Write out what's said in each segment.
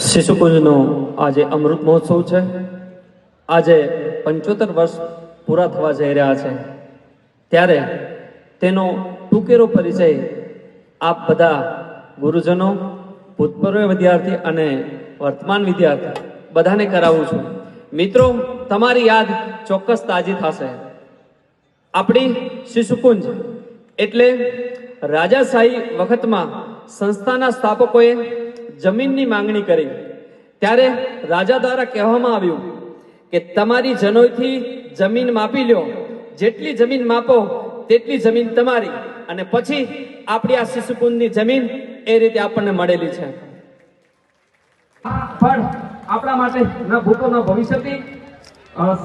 શિશુકુંજનો આજે અમૃત મહોત્સવ છે. આજે પંચોતેર વર્ષ પૂરા થવા જઈ રહ્યા છે. ત્યારે તેનો ટૂંકેરો પરિચય આપ બધા ગુરુજનો, ભૂતપૂર્વ વિદ્યાર્થી અને વર્તમાન વિદ્યાર્થી બધાને કરાવું છું. મિત્રો, તમારી યાદ ચોક્કસ તાજી થશે. આપણી શિશુકુંજ એટલે રાજાશાહી વખતમાં સંસ્થાના સ્થાપકોએ જમીનની માંગણી કરી. ત્યારે રાજા દ્વારા કહેવામાં આવ્યું કે તમારી જનોઈથી જમીન માપી લ્યો. જેટલી જમીન માપો, તેટલી જમીન તમારી. અને પછી આપણી આ શિશુકુંજની જમીન એ રીતે આપણને મળેલી છે. પણ આપણા માટે ન ભૂતો, ન ભવિષ્યથી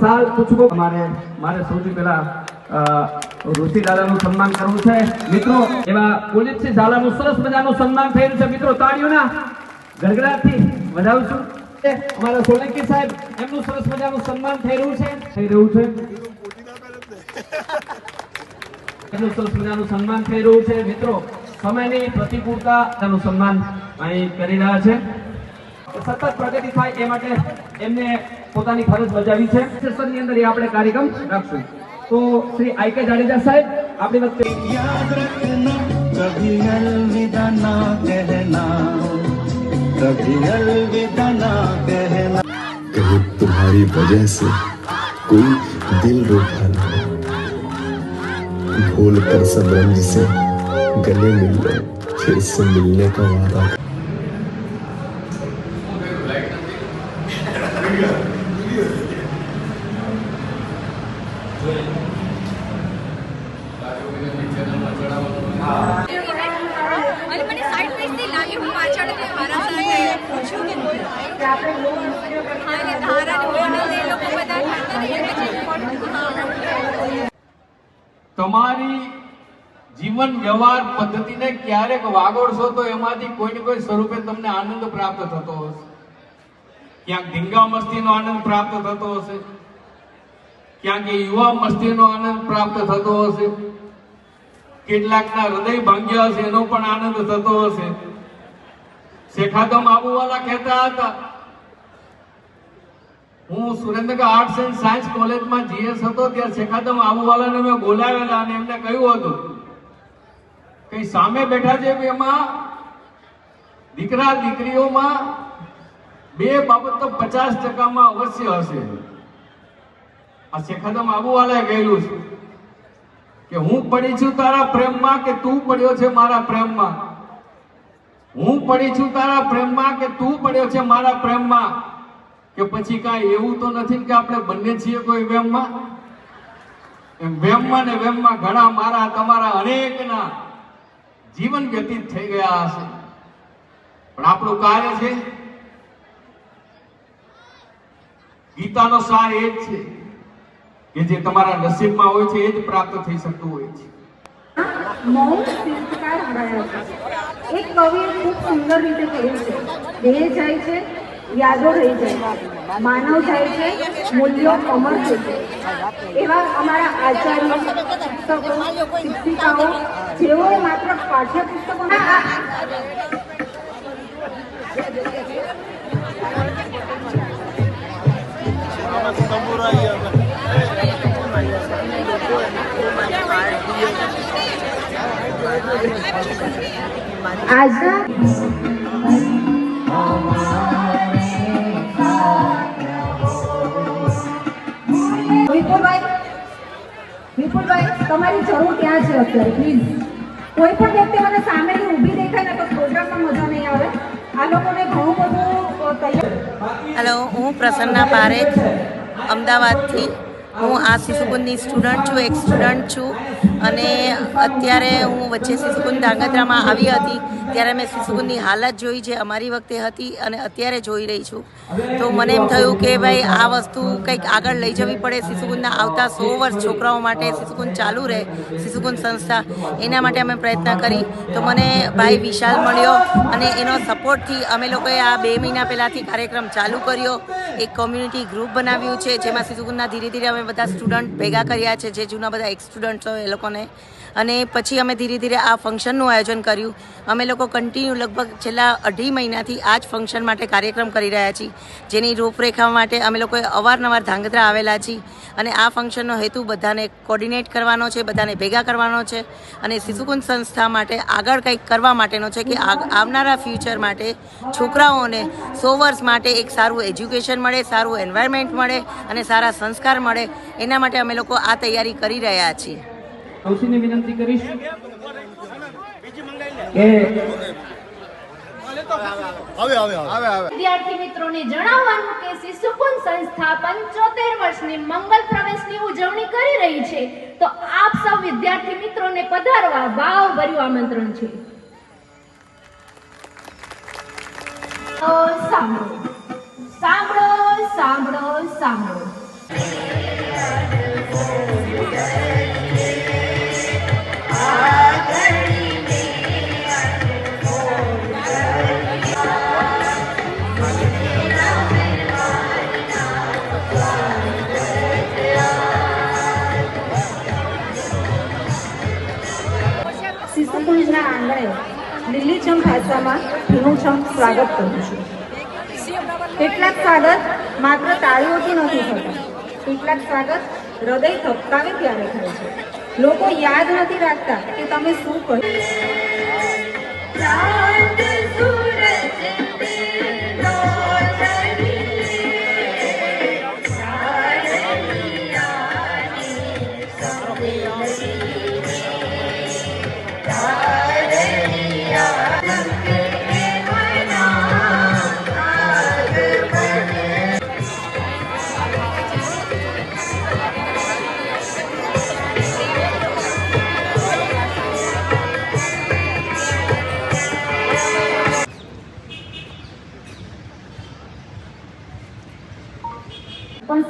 સાલ પૂછવો. મારે મારે સૌથી પહેલા ઋષિ દાદાનું સન્માન કરવું છે. મિત્રો, એવા પુનિતસિંહ ઝાલાનું સરસ મજાનું સન્માન થયેલું છે. મિત્રો, તાળીઓના ગડગડાટથી વધાવું છું અમારા સોલંકી સાહેબ, એમનું સરસ મજાનું સન્માન થઈ રહ્યું છે. થઈ રહ્યું છે. એમનું સરસ મજાનું સન્માન થઈ રહ્યું છે. મિત્રો, સમયની પ્રતિકૂળતા તેનું સન્માન અહીં કરી રહ્યા છે. સતત પ્રગતિ થાય એ માટે એમને પોતાની ફરજ બજાવી છે. સેશનની અંદર એ આપણે કાર્યક્રમ રાખશું. तो श्री आई के जाडेजा साहब आपने वक्त याद रखना कभी अलविदा ना कहना। कभी अलविदा ना कहना। कहे तुम्हारी वजह से कोई दिल रोका ना भूल कर सब रंग से गले मिल गए फिर से मिलने का वादा જીવન વ્યવહાર પદ્ધતિને ક્યારેક વાગોડશો તો એમાંથી કોઈ ને કોઈ સ્વરૂપે તમને આનંદ પ્રાપ્ત થતો હશે. ક્યાંક ધીંગા મસ્તીનો આનંદ પ્રાપ્ત થતો હશે. ક્યાંક યુવા મસ્તીનો આનંદ પ્રાપ્ત થતો હશે. કેટલાકના હૃદય ભાંગ્યા હશે, એનો પણ આનંદ થતો હશે. શેખાદમ આબુવાલા કહેતા હતા. હું સુરેન્દ્રનગર આર્ટ્સ એન્ડ સાયન્સ કોલેજમાં જીએસ હતો ત્યારે શેખાદમ આબુવાલાને મેં બોલાવેલા અને એમને કહ્યું હતું કે સામે બેઠા છે એમાં? દીકરા, દીકરીઓમાં બે બાબત તો પચાસ ટકામાં અવશ્ય હશે. આ શેખાદમ આબુવાલાએ કહેલું છે કે હું પડી છું તારા પ્રેમમાં કે તું પડ્યો છે મારા પ્રેમમાં? હું પડી છું તારા પ્રેમમાં કે તું પડ્યો છે મારા પ્રેમમાં? કે પછી કાંઈ એવું તો નથી કે આપણે બંને છીએ કોઈ વેમમાં? એમ વેમમાં ને વેમમાં ઘણા મારા, તમારા અનેકના. જીવન વ્યતીત થઈ ગયા હશે. પણ આપણું કાર્ય છે, ગીતાનો સાર એ જ છે કે જે તમારા નસીબમાં હોય છે એ જ પ્રાપ્ત થઈ શકતું હોય છે. મૌન એક કવિએ ખૂબ સુંદર રીતે કહ્યું છે, દેહ જાય છે યાદો રહી જાય. માનવ થાય છે, મૂલ્યો અમર છે. એવા અમારા આચાર્ય શિક્ષકો શિક્ષિકાઓ, જેઓએ માત્ર પાઠ્યપુસ્તકો આજના વિપુલભાઈ વિપુલભાઈ, તમારી જરૂર ક્યાં છે અત્યારે? પ્લીઝ કોઈ પણ વ્યક્તિ મને સામેની ઊભી દેખાય ને તો પ્રોગ્રામમાં મજા નહીં આવે. આ લોકોને ઘણું બધું હેલો હું પ્રસન્ના પારેખ, અમદાવાદથી. હું આ શિશુકુંદની સ્ટુડન્ટ છું, એક સ્ટુડન્ટ છું. અને અત્યારે હું વચ્ચે શિશુકુંદ ધાંગધ્રામાં આવી હતી. ત્યારે મેં શિશુકુંજની હાલત જોઈ જે અમારી વખતે હતી અને અત્યારે જોઈ રહી છું. તો મને એમ થયું કે ભાઈ, આ વસ્તુ કંઈક આગળ લઈ જવી પડે. શિશુકુંજના આવતા સો વર્ષ છોકરાઓ માટે શિશુકુંજ ચાલુ રહે, શિશુકુંજ સંસ્થા. એના માટે અમે પ્રયત્ન કરી. તો મને ભાઈ વિશાલ મળ્યો અને એનો સપોર્ટથી અમે લોકોએ આ બે મહિના પહેલાંથી કાર્યક્રમ ચાલુ કર્યો. એક કોમ્યુનિટી ગ્રુપ બનાવ્યું છે, જેમાં શિશુકુંજના ધીરે ધીરે અમે બધા સ્ટુડન્ટ ભેગા કર્યા છે, જે જૂના બધા એક્સ સ્ટુડન્ટ્સ હોય એ લોકોને. અને પછી અમે ધીરે ધીરે આ ફંક્શનનું આયોજન કર્યું. અમે લોકો લોકો કન્ટિન્યુ લગભગ છેલ્લા અઢી મહિનાથી આ જ ફંક્શન માટે કાર્યક્રમ કરી રહ્યા છીએ. જેની રૂપરેખા માટે અમે લોકોએ અવારનવાર ધાંગધ્રા આવેલા છીએ અને આ ફંક્શનનો હેતુ બધાને કોર્ડિનેટ કરવાનો છે, બધાને ભેગા કરવાનો છે અને શિશુકુંજ સંસ્થા માટે આગળ કંઈક કરવા માટેનો છે કે આવનારા ફ્યુચર માટે છોકરાઓને સો વર્ષ માટે એક સારું એજ્યુકેશન મળે, સારું એન્વાયરમેન્ટ મળે અને સારા સંસ્કાર મળે. એના માટે અમે લોકો આ તૈયારી કરી રહ્યા છીએ. વિનંતી કરીશ. કે વિદ્યાર્થી મિત્રોને જણાવવાનું કે શિશુકુંજ સંસ્થા પંચોતેર વર્ષની મંગલ પ્રવેશની ઉજવણી કરી રહી છે. તો આપ સૌ વિદ્યાર્થી મિત્રોને પધારવા ભાવભર્યું આમંત્રણ છે. સાંભળો. સાંભળો સાંભળો ભીનુંછમ સ્વાગત કરું છું. કેટલાક સ્વાગત માત્ર તાળીઓથી નથી થતા. કેટલાક સ્વાગત હૃદય ધબકાવે ત્યારે થાય છે. લોકો યાદ નથી રાખતા કે તમે શું કહ્યું પણ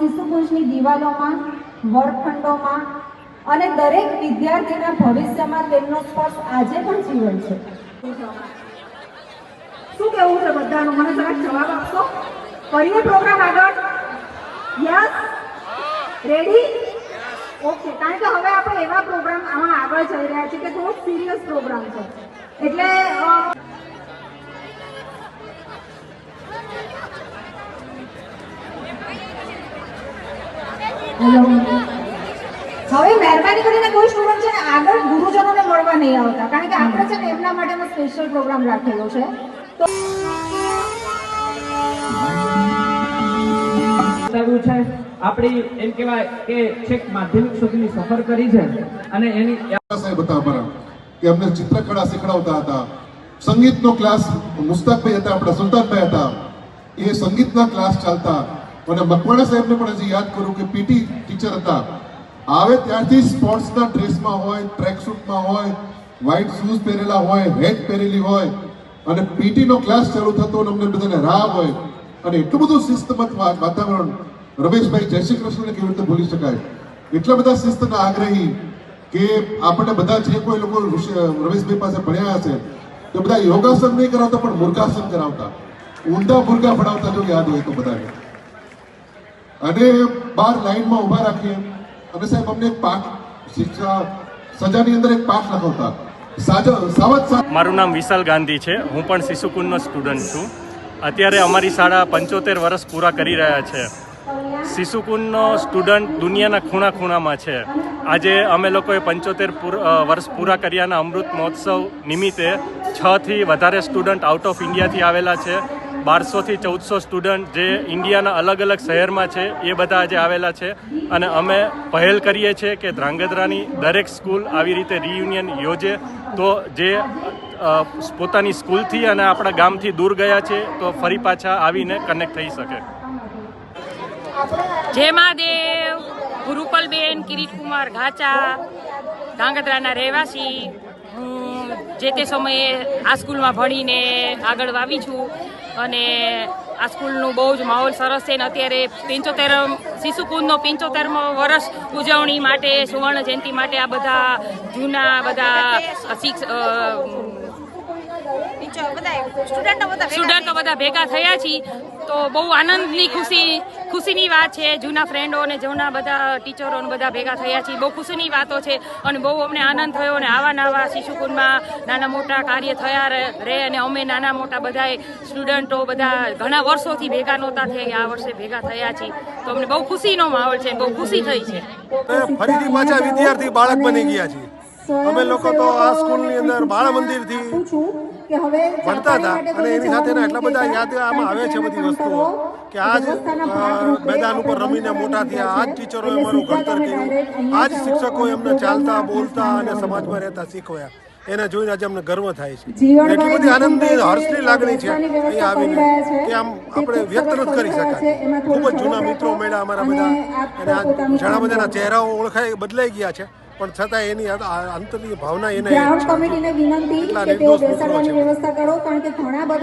શિશુકુંજની દિવાલોમાં, વર્ગખંડોમાં અને દરેક વિદ્યાર્થીના ભવિષ્યમાં તેમનો સ્પર્શ આજે પણ જીવન છે. શું કેવું છે બધાનું? મને જરાક જવાબ આપશો? કરીએ પ્રોગ્રામ આગળ. યસ રેડી ઓકે કારણ કે હવે આપણે એવા પ્રોગ્રામ આમાં આગળ જઈ રહ્યા છીએ કે થોડોક સિરિયસ પ્રોગ્રામ છે. એટલે હવે મહેરબાની કરીને કોઈ સ્ટુડન્ટ છે ને આગળ ગુરુજનોને મળવા નહીં આવતા. કારણ કે આપણે છે ને એમના માટેનો સ્પેશિયલ પ્રોગ્રામ રાખેલો છે. તો બતાવ્યું છે આપણી એમ કહેવાય કે છેક માધ્યમિક સુધીની સફર કરી છે અને એની સાહેબ હતા અમારા કે અમને ચિત્રકળા શીખડાવતા હતા. સંગીતનો ક્લાસ મુસ્તાકભાઈ હતા આપણા સુલતાનભાઈ હતા. એ સંગીતના ક્લાસ ચાલતા અને મકવાણા સાહેબને પણ હજી યાદ કરું કે પીટી ટીચર હતા. આવે ત્યારથી સ્પોર્ટ્સના ડ્રેસમાં હોય ટ્રેક સૂટમાં હોય વ્હાઇટ શૂઝ પહેરેલા હોય હેટ પહેરેલી હોય. અને પીટીનો ક્લાસ ચાલુ થતો અને અમને બધાને રાહ હોય. અને એટલું બધું શિસ્તમત વાતાવરણ. રમેશભાઈ, જય શ્રી કૃષ્ણને કેવી રીતે ભૂલી શકાય? એટલા બધા શિસ્તના આગ્રહી કે આપણે બધા જે કોઈ લોકો રમેશભાઈ પાસે ભણ્યા હશે, તો બધા યોગાસન નહીં કરાવતા પણ મુર્ગાસન કરાવતા. ઊંધા મુર્ગા ભણાવતા જો યાદ હોય તો બધાને. અને બાર લાઈનમાં ઊભા રાખીએ. અને સાહેબ, અમને એક પાઠ શિક્ષા, સજાની અંદર એક પાઠ લખાવતા. મારું નામ વિશાલ ગાંધી છે. હું પણ શિશુકુંજનો સ્ટુડન્ટ છું. અત્યારે અમારી શાળા પંચોતેર વર્ષ પૂરા કરી રહ્યા છે. શિશુકુંજનો સ્ટુડન્ટ દુનિયાના ખૂણા ખૂણામાં છે. આજે અમે લોકોએ પંચોતેર વર્ષ પૂરા કર્યાના અમૃત મહોત્સવ નિમિત્તે છથી વધારે સ્ટુડન્ટ આઉટ ઓફ ઇન્ડિયાથી આવેલા છે. બારસોથી ચૌદસો સ્ટુડન્ટ જે ઇન્ડિયાના અલગ અલગ શહેરમાં છે, એ બધા આજે આવેલા છે. અને અમે પહેલ કરીએ છીએ કે ધ્રાંગધ્રાની દરેક સ્કૂલ આવી રીતે રિયુનિયન યોજે. તો જે પોતાની સ્કૂલથી અને આપણા ગામથી દૂર ગયા છે, તો ફરી પાછા આવીને કનેક્ટ થઈ શકે. જય મહાદેવ. ગુરુકલબેન કિરીટકુમાર ઘાચા ધાંગધ્રાના રહેવાસી. હું જે તે સમયે આ સ્કૂલમાં ભણીને આગળ વાવી છું. અને આ સ્કૂલનું બહુ જ માહોલ સરસ છે ને અત્યારે પંચોતેર શિશુકુંજનો પંચોતેરમો વર્ષ ઉજવણી માટે સુવર્ણ જયંતિ માટે આ બધા જૂના બધા શિક્ષ સ્ટુડન્ટો બધા ભેગા થયા છીએ. તો બહુ આનંદની ખુશી ખુશીની વાત છે. જૂના ફ્રેન્ડો અને જૂના બધા ટીચરો બધા ભેગા થયા છીએ. બહુ ખુશીની વાતો છે અને બહુ અમને આનંદ થયો અને આવા નવા શિશુકુંડમાં નાના મોટા કાર્ય થયા રહે રહે અને અમે નાના મોટા બધાએ સ્ટુડન્ટો બધા ઘણા વર્ષોથી ભેગા નહોતા થયા. આ વર્ષે ભેગા થયા છીએ. તો અમને બહુ ખુશીનો માહોલ છે. બહુ ખુશી થઈ છે. ફરીથી પાછા વિદ્યાર્થી બાળક બની ગયા છીએ. અમે લોકો તો આ સ્કૂલની અંદર બાળ મંદિરથી કે ભણતા હતા અને એની સાથેના એટલા બધા યાદ આમાં આવે છે બધી વસ્તુઓ. કે આજ મેદાન ઉપર રમીને મોટા થયા. આજ ટીચરોએ અમારું ઘડતર કર્યું. આજ શિક્ષકોએ એમને ચાલતા બોલતા અને સમાજમાં રહેતા શીખવ્યા. એને જોઈને આજે અમને ગર્વ થાય છે. એટલી બધી આનંદની હર્ષની લાગણી છે અહીંયા આવીને કે આમ આપણે વ્યક્ત નથી કરી શકાય. ખૂબ જ જૂના મિત્રો મળ્યા અમારા બધા. અને આ ઘણા બધાના ચહેરાઓ ઓળખાય બદલાઈ ગયા છે. પણ છતાં એની અંતરની ભાવના એને ગ્રાઉન્ડ કમિટીને વિનંતી કે તેઓ નિર્દોષ બેસાડવાની વ્યવસ્થા કરો કારણ કે ઘણા બધા